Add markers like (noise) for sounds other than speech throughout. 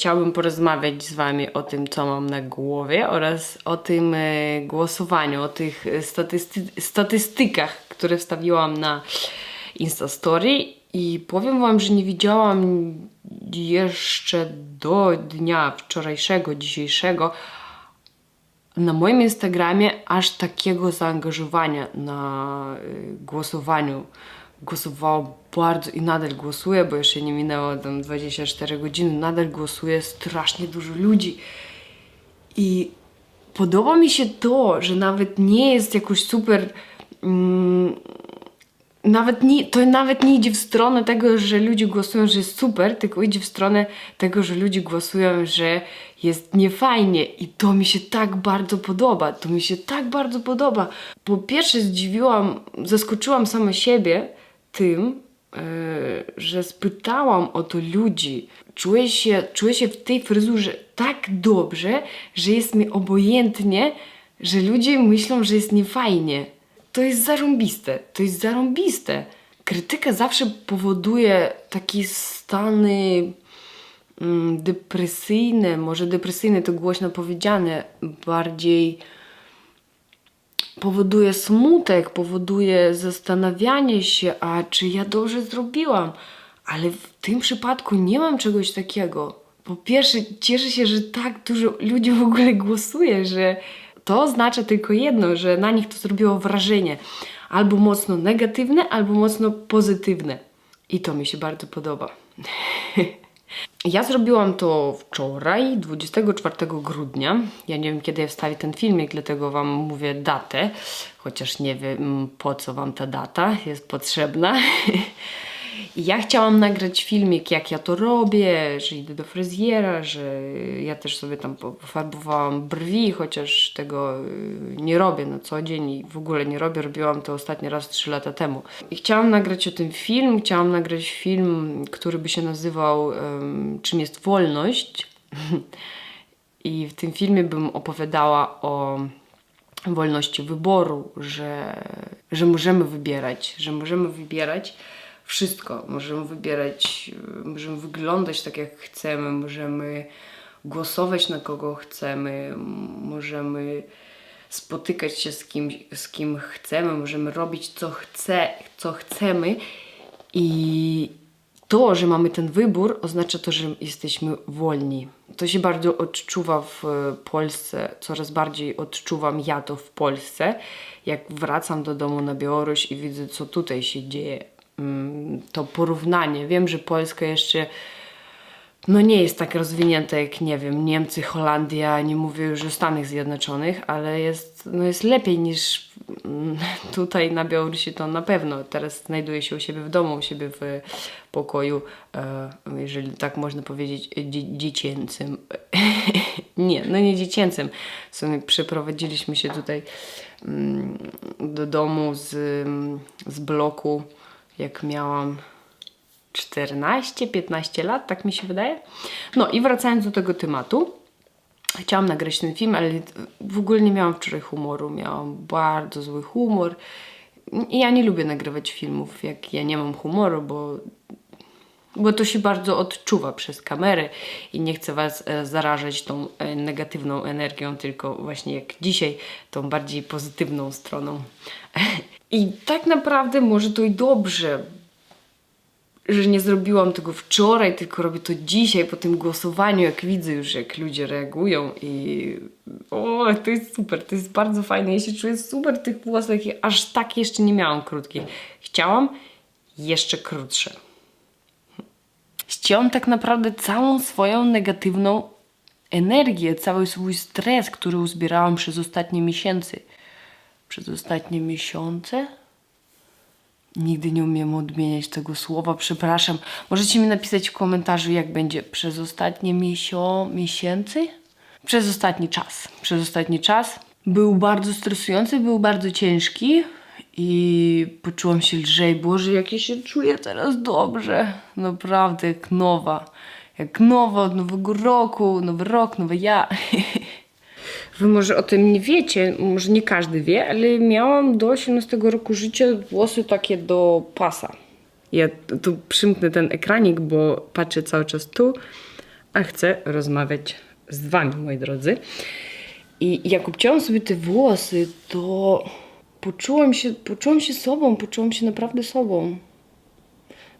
Chciałabym porozmawiać z Wami o tym, co mam na głowie oraz o tym e, głosowaniu, o tych e, statysty- statystykach, które wstawiłam na Instastory i powiem Wam, że nie widziałam jeszcze do dnia wczorajszego, dzisiejszego na moim Instagramie aż takiego zaangażowania na y, głosowaniu. Głosowało bardzo i nadal głosuję, bo jeszcze nie minęło tam 24 godziny, nadal głosuje strasznie dużo ludzi. I podoba mi się to, że nawet nie jest jakoś super. Mm, nawet nie, to nawet nie idzie w stronę tego, że ludzie głosują, że jest super, tylko idzie w stronę tego, że ludzie głosują, że jest niefajnie. I to mi się tak bardzo podoba. To mi się tak bardzo podoba. Po pierwsze, zdziwiłam, zaskoczyłam sama siebie tym, e, że spytałam o to ludzi. Czuję się, czuję się w tej fryzurze tak dobrze, że jest mi obojętnie, że ludzie myślą, że jest niefajnie. To jest zarąbiste. To jest zarąbiste. Krytyka zawsze powoduje takie stany mm, depresyjne, może depresyjne to głośno powiedziane, bardziej powoduje smutek, powoduje zastanawianie się, a czy ja dobrze zrobiłam. Ale w tym przypadku nie mam czegoś takiego. Po pierwsze, cieszę się, że tak dużo ludzi w ogóle głosuje, że to oznacza tylko jedno, że na nich to zrobiło wrażenie. Albo mocno negatywne, albo mocno pozytywne. I to mi się bardzo podoba. (laughs) Ja zrobiłam to wczoraj, 24 grudnia. Ja nie wiem, kiedy ja wstawię ten filmik, dlatego Wam mówię datę, chociaż nie wiem, po co Wam ta data jest potrzebna. (laughs) I ja chciałam nagrać filmik, jak ja to robię, że idę do fryzjera, że ja też sobie tam pofarbowałam brwi, chociaż tego y, nie robię na co dzień i w ogóle nie robię. Robiłam to ostatni raz 3 lata temu. I chciałam nagrać o tym film, chciałam nagrać film, który by się nazywał um, Czym jest wolność. (laughs) I w tym filmie bym opowiadała o wolności wyboru, że, że możemy wybierać, że możemy wybierać wszystko. Możemy wybierać, y, możemy wyglądać tak jak chcemy, możemy głosować na kogo chcemy, możemy spotykać się z kim, z kim chcemy, możemy robić co, chce, co chcemy i to, że mamy ten wybór, oznacza to, że jesteśmy wolni. To się bardzo odczuwa w Polsce, coraz bardziej odczuwam ja to w Polsce, jak wracam do domu na Białoruś i widzę, co tutaj się dzieje to porównanie. Wiem, że Polska jeszcze no nie jest tak rozwinięta jak, nie wiem, Niemcy, Holandia, nie mówię już o Stanach Zjednoczonych, ale jest, no jest lepiej niż mm, tutaj na Białorusi to na pewno. Teraz znajduję się u siebie w domu, u siebie w pokoju, e, jeżeli tak można powiedzieć, dzie dziecięcym. (laughs) nie, no nie dziecięcym. W sumie przeprowadziliśmy się tutaj mm, do domu z, z bloku jak miałam 14-15 lat, tak mi się wydaje. No i wracając do tego tematu, chciałam nagrać ten film, ale w ogóle nie miałam wczoraj humoru. Miałam bardzo zły humor. I ja nie lubię nagrywać filmów, jak ja nie mam humoru, bo, bo to się bardzo odczuwa przez kamerę i nie chcę Was e, zarażać tą e, negatywną energią, tylko właśnie jak dzisiaj, tą bardziej pozytywną stroną. (laughs) I tak naprawdę może to i dobrze, że nie zrobiłam tego wczoraj, tylko robię to dzisiaj po tym głosowaniu, jak widzę już, jak ludzie reagują i o, to jest super, to jest bardzo fajne. Ja się czuję super tych włosach aż tak jeszcze nie miałam krótkich. Chciałam jeszcze krótsze. Chciałam tak naprawdę całą swoją negatywną energię, cały swój stres, który uzbierałam przez ostatnie miesiące przez ostatnie miesiące. Nigdy nie umiem odmieniać tego słowa, przepraszam. Możecie mi napisać w komentarzu, jak będzie przez ostatnie miesio miesięcy? Przez ostatni czas. Przez ostatni czas. Był bardzo stresujący, był bardzo ciężki i poczułam się lżej. Boże, jak ja się czuję teraz dobrze. Naprawdę, jak nowa. Jak nowa od nowego roku, nowy rok, nowe ja. (laughs) Wy może o tym nie wiecie, może nie każdy wie, ale miałam do 18 roku życia włosy takie do pasa. Ja tu przymknę ten ekranik, bo patrzę cały czas tu, a chcę rozmawiać z Wami, moi drodzy. I jak obciąłam sobie te włosy, to poczułam się, poczułam się sobą, poczułam się naprawdę sobą.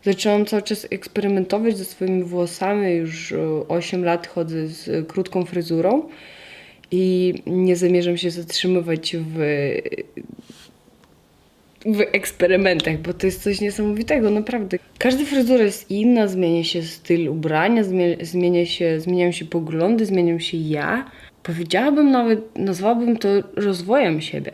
Zaczęłam cały czas eksperymentować ze swoimi włosami. Już e, 8 lat chodzę z e, krótką fryzurą i nie zamierzam się zatrzymywać w, w eksperymentach, bo to jest coś niesamowitego, naprawdę. Każda fryzura jest inna, zmienia się styl ubrania, zmienia się, zmieniają się poglądy, zmieniam się ja. Powiedziałabym nawet, nazwałabym to rozwojem siebie.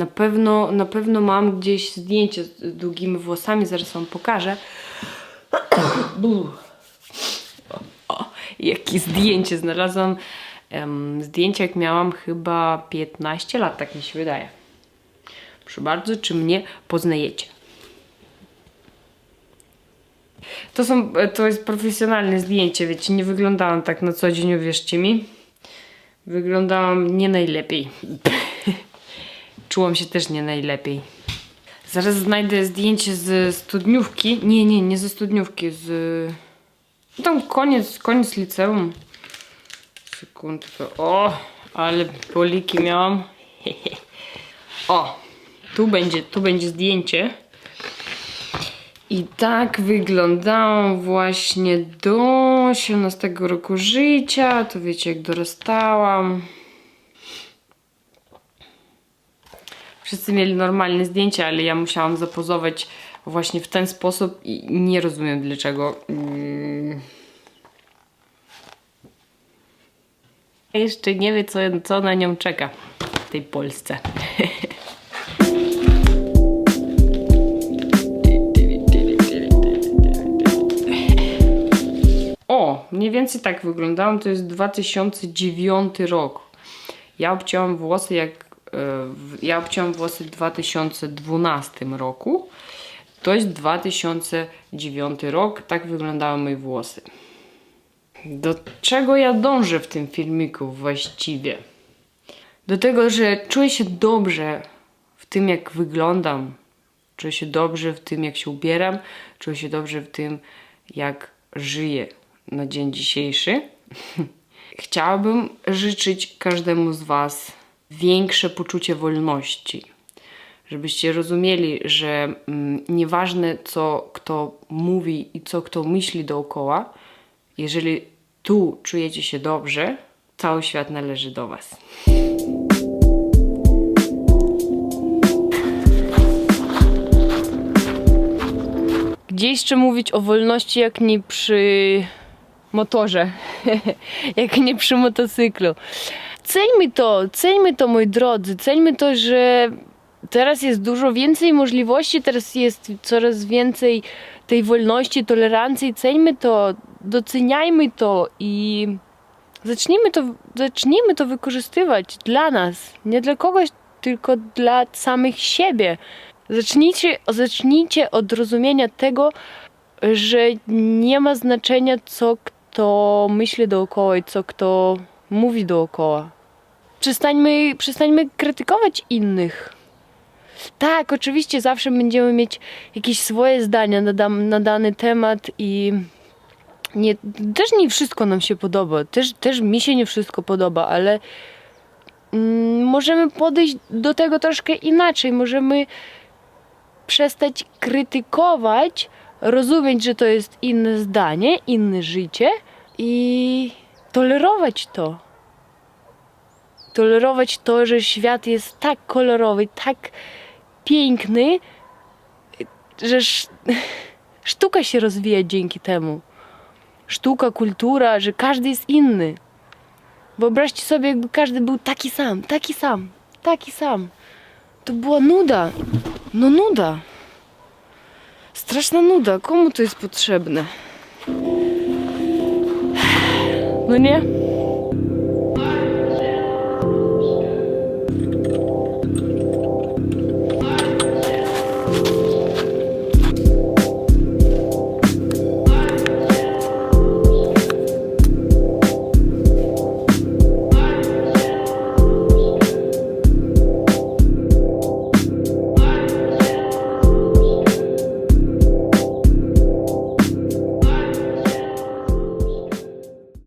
Na pewno, na pewno mam gdzieś zdjęcie z długimi włosami, zaraz wam pokażę. (coughs) O, jakie zdjęcie znalazłam. Em, zdjęcie jak miałam chyba 15 lat, tak mi się wydaje. Proszę bardzo, czy mnie poznajecie? To, są, to jest profesjonalne zdjęcie, wiecie, nie wyglądałam tak na co dzień, uwierzcie mi. Wyglądałam nie najlepiej. Czułam się też nie najlepiej. Zaraz znajdę zdjęcie z studniówki. Nie, nie, nie ze studniówki, z... no Tam koniec, koniec liceum. Sekundkę. O, ale poliki miałam. (laughs) O, tu będzie, tu będzie zdjęcie. I tak wyglądałam właśnie do 18 roku życia. To wiecie, jak dorastałam. Wszyscy mieli normalne zdjęcia, ale ja musiałam zapozować właśnie w ten sposób i nie rozumiem dlaczego. Mm. Jeszcze nie wie, co, co na nią czeka w tej Polsce. (laughs) O, mniej więcej tak wyglądałam. To jest 2009 rok. Ja obcięłam włosy jak. Ja obcięłam włosy w 2012 roku. To jest 2009 rok. Tak wyglądały moje włosy. Do czego ja dążę w tym filmiku właściwie? Do tego, że czuję się dobrze w tym, jak wyglądam. Czuję się dobrze w tym, jak się ubieram. Czuję się dobrze w tym, jak żyję na dzień dzisiejszy. (laughs) Chciałabym życzyć każdemu z Was większe poczucie wolności. Żebyście rozumieli, że mm, nieważne co kto mówi i co kto myśli dookoła, jeżeli tu czujecie się dobrze, cały świat należy do Was. Gdzie jeszcze mówić o wolności, jak nie przy motorze, (laughs) jak nie przy motocyklu. Ceńmy to, ceńmy to, moi drodzy, ceńmy to, że teraz jest dużo więcej możliwości, teraz jest coraz więcej tej wolności, tolerancji. Ceńmy to, doceniajmy to i zacznijmy to, zacznijmy to wykorzystywać dla nas, nie dla kogoś, tylko dla samych siebie. Zacznijcie, zacznijcie od rozumienia tego, że nie ma znaczenia, co kto myśli dookoła i co kto mówi dookoła. Przestańmy, przestańmy krytykować innych. Tak, oczywiście zawsze będziemy mieć jakieś swoje zdania na, na dany temat i nie, też nie wszystko nam się podoba. Też, też mi się nie wszystko podoba, ale mm, możemy podejść do tego troszkę inaczej. Możemy przestać krytykować, rozumieć, że to jest inne zdanie, inne życie i tolerować to. Tolerować to, że świat jest tak kolorowy, tak piękny, że sz- (laughs) sztuka się rozwija dzięki temu. Sztuka, kultura, że każdy jest inny. Wyobraźcie sobie, jakby każdy był taki sam, taki sam, taki sam. To była nuda. No nuda. Straszna nuda. Komu to jest potrzebne? No nie?